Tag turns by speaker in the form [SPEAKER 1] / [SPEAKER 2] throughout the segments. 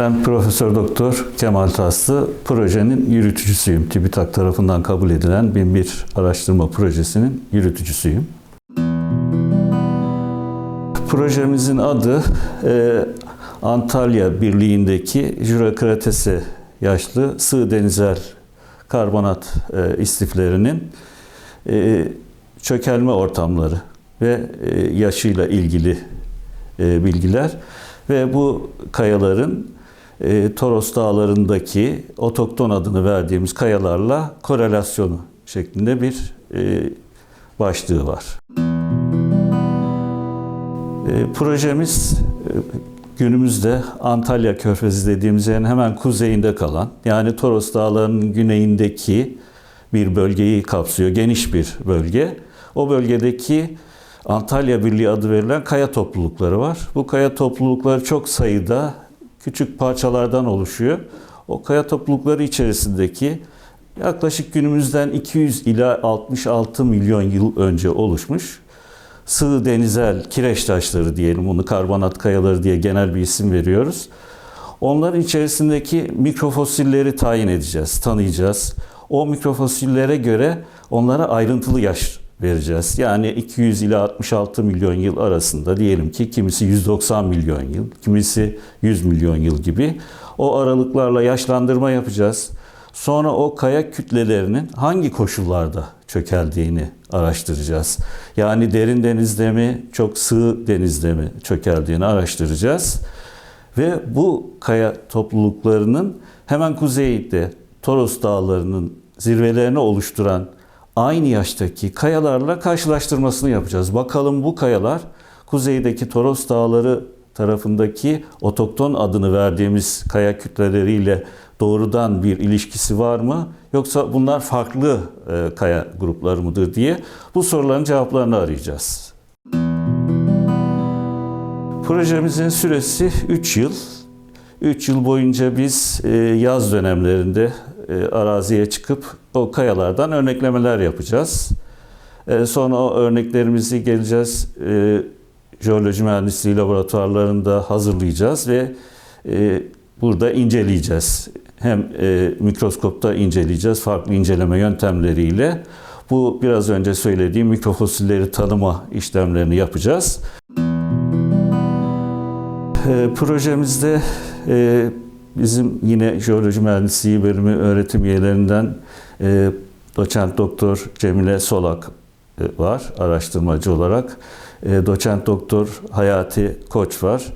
[SPEAKER 1] Ben Profesör Doktor Kemal Taslı, projenin yürütücüsüyüm. TÜBİTAK tarafından kabul edilen 1001 araştırma projesinin yürütücüsüyüm. Projemizin adı e, Antalya Birliği'ndeki Jura Kratese yaşlı sığ denizel karbonat e, istiflerinin e, çökelme ortamları ve e, yaşıyla ilgili e, bilgiler ve bu kayaların e, Toros Dağları'ndaki otokton adını verdiğimiz kayalarla korelasyonu şeklinde bir e, başlığı var. E, projemiz e, günümüzde Antalya Körfezi dediğimiz yerin hemen kuzeyinde kalan, yani Toros Dağları'nın güneyindeki bir bölgeyi kapsıyor, geniş bir bölge. O bölgedeki Antalya Birliği adı verilen kaya toplulukları var. Bu kaya toplulukları çok sayıda küçük parçalardan oluşuyor. O kaya toplulukları içerisindeki yaklaşık günümüzden 200 ila 66 milyon yıl önce oluşmuş sığ denizel kireç taşları diyelim, bunu karbonat kayaları diye genel bir isim veriyoruz. Onların içerisindeki mikrofosilleri tayin edeceğiz, tanıyacağız. O mikrofosillere göre onlara ayrıntılı yaş vereceğiz. Yani 200 ila 66 milyon yıl arasında diyelim ki kimisi 190 milyon yıl, kimisi 100 milyon yıl gibi o aralıklarla yaşlandırma yapacağız. Sonra o kaya kütlelerinin hangi koşullarda çökeldiğini araştıracağız. Yani derin denizde mi, çok sığ denizde mi çökeldiğini araştıracağız. Ve bu kaya topluluklarının hemen kuzeyde Toros Dağları'nın zirvelerini oluşturan aynı yaştaki kayalarla karşılaştırmasını yapacağız. Bakalım bu kayalar kuzeydeki Toros Dağları tarafındaki otokton adını verdiğimiz kaya kütleleriyle doğrudan bir ilişkisi var mı? Yoksa bunlar farklı e, kaya grupları mıdır diye bu soruların cevaplarını arayacağız. Projemizin süresi 3 yıl. 3 yıl boyunca biz e, yaz dönemlerinde e, araziye çıkıp o kayalardan örneklemeler yapacağız. E, sonra o örneklerimizi geleceğiz e, jeoloji mühendisliği laboratuvarlarında hazırlayacağız ve e, burada inceleyeceğiz. Hem e, mikroskopta inceleyeceğiz farklı inceleme yöntemleriyle. Bu biraz önce söylediğim mikrofosilleri tanıma işlemlerini yapacağız. E, projemizde e, bizim yine jeoloji mühendisliği bölümü öğretim üyelerinden e, doçent doktor Cemile Solak e, var araştırmacı olarak. E, doçent doktor Hayati Koç var.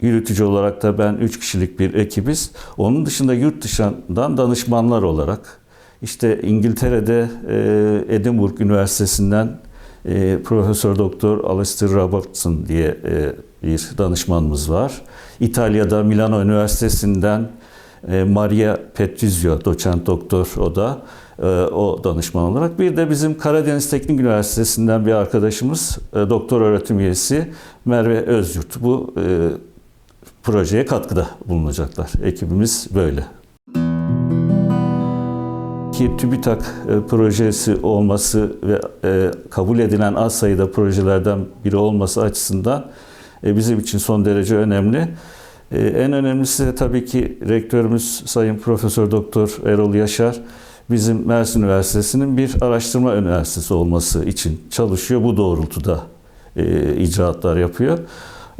[SPEAKER 1] Yürütücü olarak da ben 3 kişilik bir ekibiz. Onun dışında yurt dışından danışmanlar olarak işte İngiltere'de e, Edinburgh Üniversitesi'nden e, Profesör Doktor Alistair Robertson diye e, bir danışmanımız var. İtalya'da Milano Üniversitesi'nden e, Maria Petrizio doçent doktor o da e, o danışman olarak. Bir de bizim Karadeniz Teknik Üniversitesi'nden bir arkadaşımız e, doktor öğretim üyesi Merve Özyurt. Bu projeye katkıda bulunacaklar. Ekibimiz böyle. Ki TÜBİTAK projesi olması ve kabul edilen az sayıda projelerden biri olması açısından bizim için son derece önemli. E, en önemlisi de tabii ki rektörümüz Sayın Profesör Doktor Erol Yaşar bizim Mersin Üniversitesi'nin bir araştırma üniversitesi olması için çalışıyor. Bu doğrultuda e, icraatlar yapıyor.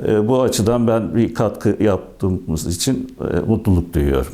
[SPEAKER 1] E, bu açıdan ben bir katkı yaptığımız için e, mutluluk duyuyorum.